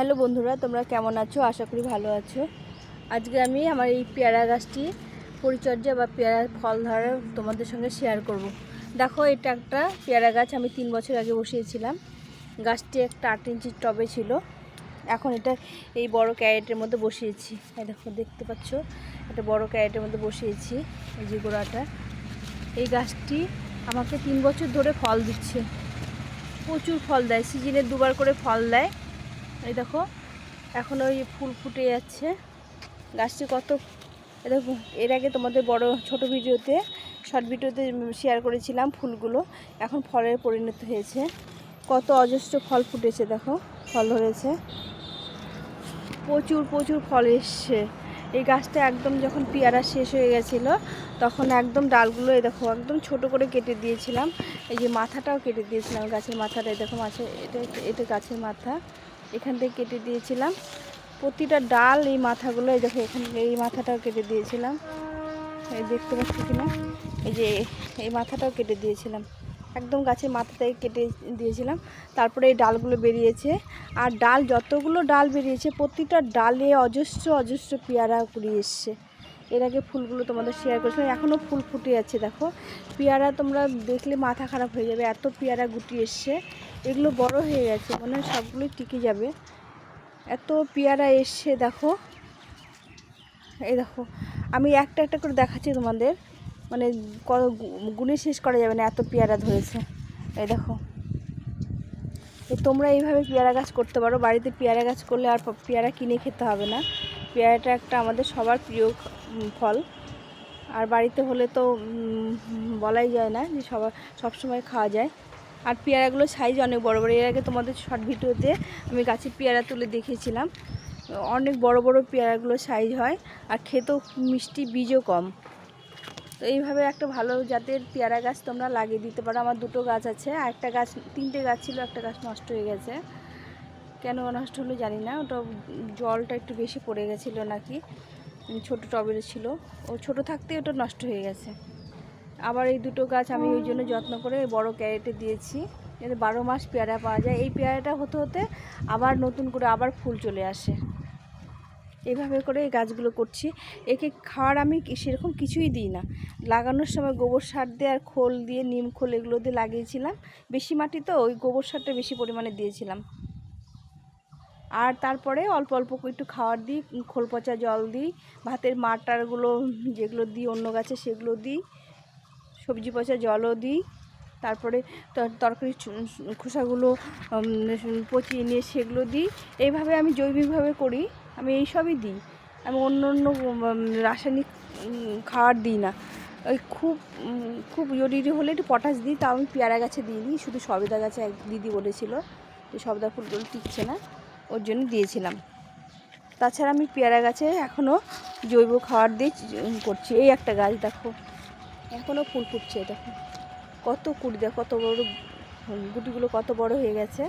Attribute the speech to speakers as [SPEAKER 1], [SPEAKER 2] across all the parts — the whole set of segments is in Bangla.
[SPEAKER 1] হ্যালো বন্ধুরা, তোমরা কেমন আছো? আশা করি ভালো আছো। আজকে আমি আমার এই পেয়ারা গাছটি পরিচর্যা বা পেয়ারা ফল ধরা তোমাদের সঙ্গে শেয়ার করব। দেখো, এটা একটা পেয়ারা গাছ, আমি তিন বছর আগে বসিয়েছিলাম। গাছটি একটা আট ইঞ্চির টবে ছিল। এখন এটা এই বড় ক্যারেটের মধ্যে বসিয়েছি। দেখো, দেখতে পাচ্ছ? একটা বড় ক্যারেটের মধ্যে বসিয়েছি, এই যে গোড়াটা। এই গাছটি আমাকে তিন বছর ধরে ফল দিচ্ছে। প্রচুর ফল দেয়, সিজনে দুবার করে ফল দেয়। এই দেখো, এখন ওই ফুল ফুটে যাচ্ছে। গাছটি কত দেখো, এর আগে তোমাদের বড় ছোট ভিডিওতে শর্ট ভিডিওতে শেয়ার করেছিলাম ফুলগুলো। এখন ফলের পরিণত হয়েছে। কত অজস্র ফল ফুটেছে, দেখো, ফল ধরেছে। প্রচুর প্রচুর ফল এসছে। এই গাছটা একদম যখন পেয়ারা শেষ হয়ে গেছিল, তখন একদম ডালগুলো, এই দেখো, একদম ছোট করে কেটে দিয়েছিলাম। এই যে মাথাটাও কেটে দিয়েছিলাম গাছের মাথাটা, এই দেখো, মাছের এটা এটা গাছের মাথা। এখান থেকে কেটে দিয়েছিলাম। প্রতিটা ডাল এই মাথাগুলো, এই দেখো এখান এই মাথাটাও কেটে দিয়েছিলাম। এই দেখতে পাচ্ছি কিনা? এই যে এই মাথাটাও কেটে দিয়েছিলাম। একদম গাছের মাথাটাই কেটে দিয়েছিলাম। তারপরে এই ডালগুলো বেরিয়েছে। আর ডাল, যতগুলো ডাল বেরিয়েছে, প্রতিটা ডালে অজস্র অজস্র পেয়ারা কুড়িয়ে এসছে। এর আগে ফুলগুলো তোমাদের শেয়ার করেছিলাম এখনও ফুল ফুটে যাচ্ছে দেখো। পেয়ারা তোমরা দেখলে মাথা খারাপ হয়ে যাবে, এত পেয়ারা গুটি এসছে। এগুলো বড় হয়ে গেছে মানে হয় সবগুলোই টিকে যাবে। এত পেয়ারা এসছে, দেখো। এই দেখো, আমি একটা একটা করে দেখাচ্ছি তোমাদের। মানে কত গু- গুণে শেষ করা যাবে না, এত পেয়ারা ধরেছে। এই দেখো। তোমরা এইভাবে পেয়ারা গাছ করতে পারো, বাড়িতে পেয়ারা গাছ করলে আর পেয়ারা কিনে খেতে হবে না। পেয়ারাটা একটা আমাদের সবার প্রিয় ফল। আর বাড়িতে হলে তো বলাই যায় না যে সবার সবসময় খাওয়া যায়। আর পেয়ারাগুলো সাইজ অনেক বড় বড়। এর আগে তোমাদের শর্ট ভিডিওতে আমি গাছের পেয়ারা তুলে দেখিয়েছিলাম। অনেক বড় বড় পেয়ারাগুলো সাইজ হয় আর খেতেও মিষ্টি, বীজও কম। তো এইভাবে একটা ভালো জাতের পেয়ারা গাছ তোমরা লাগিয়ে দিতে পারো। আমার দুটো গাছ আছে। আর একটা গাছ, তিনটে গাছ ছিল, একটা গাছ নষ্ট হয়ে গেছে। কেন নষ্ট হলো জানি না। ওটা জলটা একটু বেশি পড়ে গেছিল নাকি, ছোট টবের ছিল। ও ছোট থাকতে ওটা নষ্ট হয়ে গেছে। আবার এই দুটো গাছ আমি ওই জন্য যত্ন করে বড় ক্যারেটে দিয়েছি, যাতে বারো মাস পেয়ারা পাওয়া যায়। এই পেয়ারাটা হতে হতে আবার নতুন করে আবার ফুল চলে আসে। এইভাবে করে এই গাছগুলো করছি। একে খাওয়ার আমি সেরকম কিছুই দিই না। লাগানোর সময় গোবর সার দিয়ে আর খোল দিয়ে, নিম খোল এগুলো দিয়ে লাগিয়েছিলাম। বেশি মাটি তো, ওই গোবর সারটা বেশি পরিমাণে দিয়েছিলাম। আর তারপরে অল্প অল্প একটু খাওয়ার দিই খোল পচা জল দিই, ভাতের মাটারগুলো যেগুলো দিই অন্য গাছে সেগুলো দিই, সবজি পচা জলও দিই, তারপরে তরকারি খোসাগুলো পচিয়ে নিয়ে সেগুলো দিই। এইভাবে আমি জৈবিকভাবে করি, আমি এই সবই দিই। আমি অন্য অন্য রাসায়নিক খাবার দিই না। ওই খুব খুব জরুরি হলে একটু পটাশ দিই, তাও আমি পেয়ারা গাছে দিই নি শুধু সবেদা গাছে এক দিদি বলেছিল যে সবেদা ফুলগুলো টিকছে না। ওর জন্য দিয়েছিলাম। তাছাড়া আমি পেয়ারা গাছে এখনও জৈব খাবার দিয়ে করছি। এই একটা গাছ দেখো এখনও ফুল ফুটছে দেখো কত কুড়ি দেখো, কত বড় গুটিগুলো কত বড় হয়ে গেছে।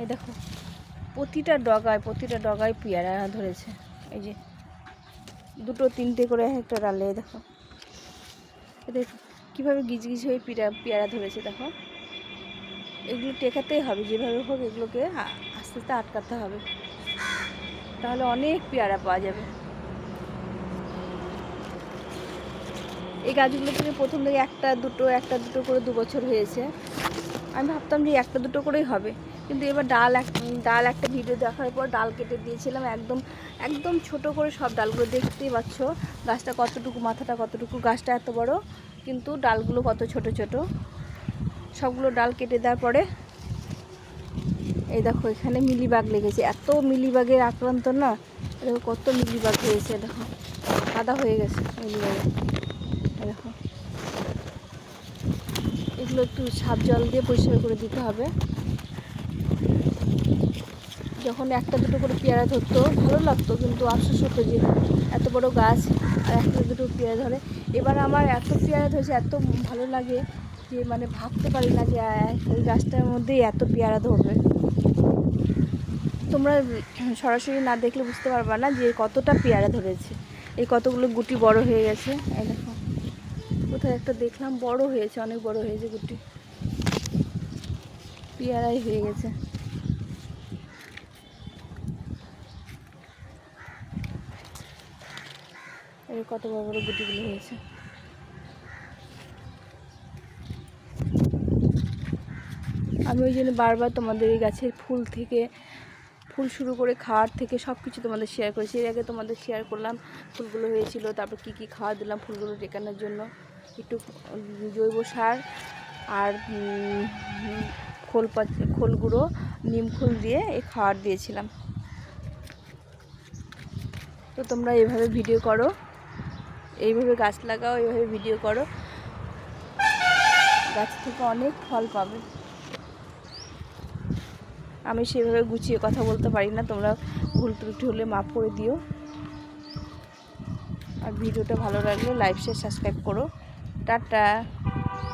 [SPEAKER 1] এই দেখো, প্রতিটা ডগায় প্রতিটা ডগায় পেয়ারা ধরেছে। এই যে, দুটো তিনটে করে একটা ডালে দেখো। এদের কীভাবে গিজ গিজ হয়ে পিরা, পেয়ারা ধরেছে, দেখো। এগুলো টেকাতেই হবে, যেভাবে হোক এগুলোকে আস্তে আস্তে আটকাতে হবে। তাহলে অনেক পেয়ারা পাওয়া যাবে। এই গাছগুলো থেকে প্রথম থেকে একটা দুটো একটা দুটো করে দু বছর হয়েছে। আমি ভাবতাম যে একটা দুটো করেই হবে। কিন্তু এবার ডাল এক, ডাল একটা ভিডিও দেখার পর ডাল কেটে দিয়েছিলাম একদম একদম ছোট করে সব ডালগুলো। দেখতেই পাচ্ছ গাছটা কতটুকু, মাথাটা কতটুকু, গাছটা এত বড়, কিন্তু ডালগুলো কত ছোট ছোট। সবগুলো ডাল কেটে দেওয়ার পরে এই দেখো, এখানে মিলিবাগ লেগেছে। এত মিলিবাগের আক্রান্ত না? দেখো, কত মিলিবাগ হয়েছে দেখো। সাদা হয়ে গেছে মিলিবাগে। দেখো। এগুলো একটু সাপ জল দিয়ে পরিষ্কার করে দিতে হবে। যখন একটা দুটো করে পেয়ারা ধরতো, ভালো লাগতো, কিন্তু আফসোস হতো যে এত বড় গাছ আর একটা দুটো পেয়ারা ধরে। এবার আমার এত পেয়ারা ধরেছে, এত ভালো লাগে যে মানে ভাবতে পারি না যে এই গাছটার মধ্যেই এত পেয়ারা ধরবে। তোমরা সরাসরি না দেখলে বুঝতে পারবা না যে কতটা পেয়ারা ধরেছে। এই কতগুলো গুটি বড় হয়ে গেছে। এই দেখো, কোথায় একটা দেখলাম, বড় হয়েছে, অনেক বড় হয়েছে গুটি। পেয়ারাই হয়ে গেছে। এই কত বড় বড় গুটিগুলো হয়েছে। আমি ওই জন্য বারবার তোমাদের এই গাছের ফুল থেকে ফুল শুরু করে খাওয়ার থেকে সব কিছু তোমাদের শেয়ার করেছি। এর আগে তোমাদের শেয়ার করলাম ফুলগুলো হয়েছিল, তারপর কী কী খাওয়া দিলাম ফুলগুলো টেকানোর জন্য। একটু জৈব সার আর খোল খোল গুঁড়ো, নিম খোল দিয়ে এই খাবার দিয়েছিলাম। তো তোমরা এইভাবে ভিডিও করো। এইভাবে গাছ লাগাও, এইভাবে ভিডিও করো। গাছ থেকে অনেক ফল পাবে। আমি সেভাবে গুছিয়ে কথা বলতে পারি না। তোমরা ভুল ত্রুটি হলে মাফ করে দিও। আর ভিডিওটা ভালো লাগলে লাইক শেয়ার সাবস্ক্রাইব করো। টাটা।